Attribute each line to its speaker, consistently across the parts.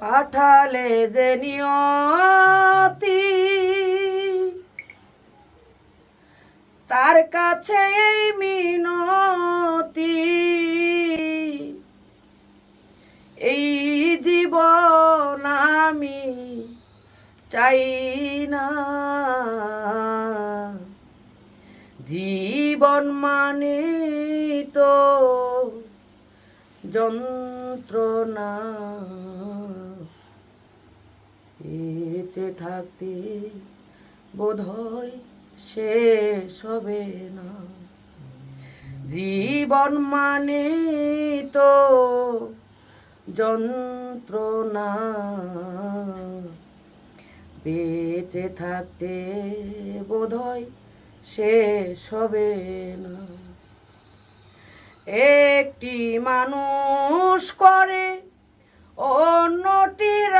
Speaker 1: পাঠালে যে নিয়তি, তার কাছে এই মিনতি। এই জীবন আমি চাই না। জীবন মানে তো যন্ত্রণা। বেঁচে থাকতে বোধহয় শেষ হবে না। জীবন মানে তো যন্ত্রণা। বেঁচে থাকতে বোধহয় শেষ হবে না। একটি মানুষ করে অন্যটির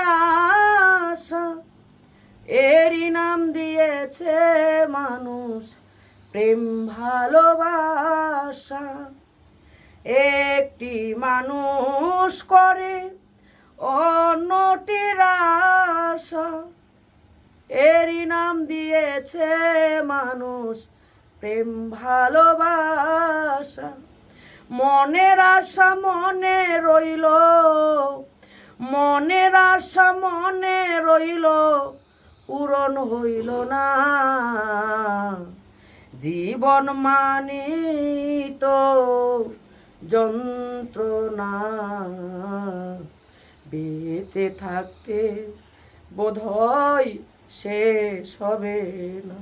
Speaker 1: প্রেম ভালোবাসা। একটি মানুষ করে, অন্যটির আশা। এরই নাম দিয়েছে মানুষ প্রেম ভালোবাসা। মনের আশা মনে রইল, মনের আশা মনে রইল, পূরণ হইল না। জীবন মানে তো যন্ত্রণা বেঁচে থাকতে বোধহয় শেষ হবে না।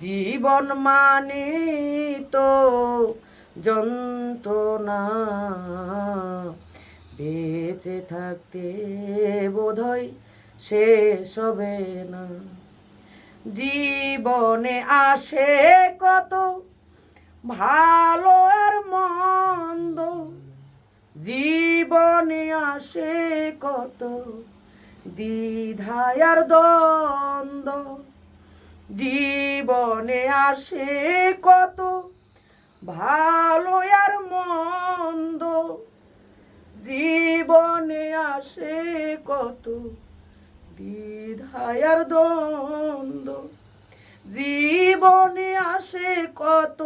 Speaker 1: জীবন মানে তো যন্ত্রণা বেঁচে থাকতে বোধহয় শেষ হবে না। জীবনে আসে কত ভালো আর মন্দ। জীবনে আসে কত দ্বিধায়ার দ্বন্দ্ব। জীবনে আসে কত ভালো আর মন্দ। জীবনে আসে কত দ্বিধায়ার দ্বন্দ্ব। জীবনে আসে কত?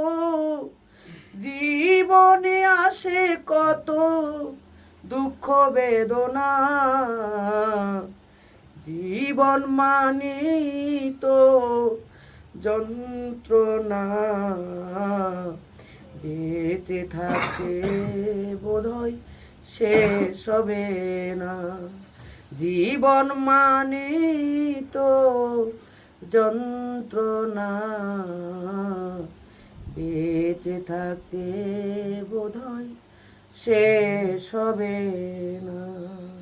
Speaker 1: জীবনে আসে কত দুঃখ, বেদনা? জীবন মানে তো যন্ত্রণা। বেঁচে থাকতে বোধহয় শেষ হবে না। জীবন মানে তো যন্ত্রণা। বেঁচে থাকতে বোধহয় শেষ হবে না।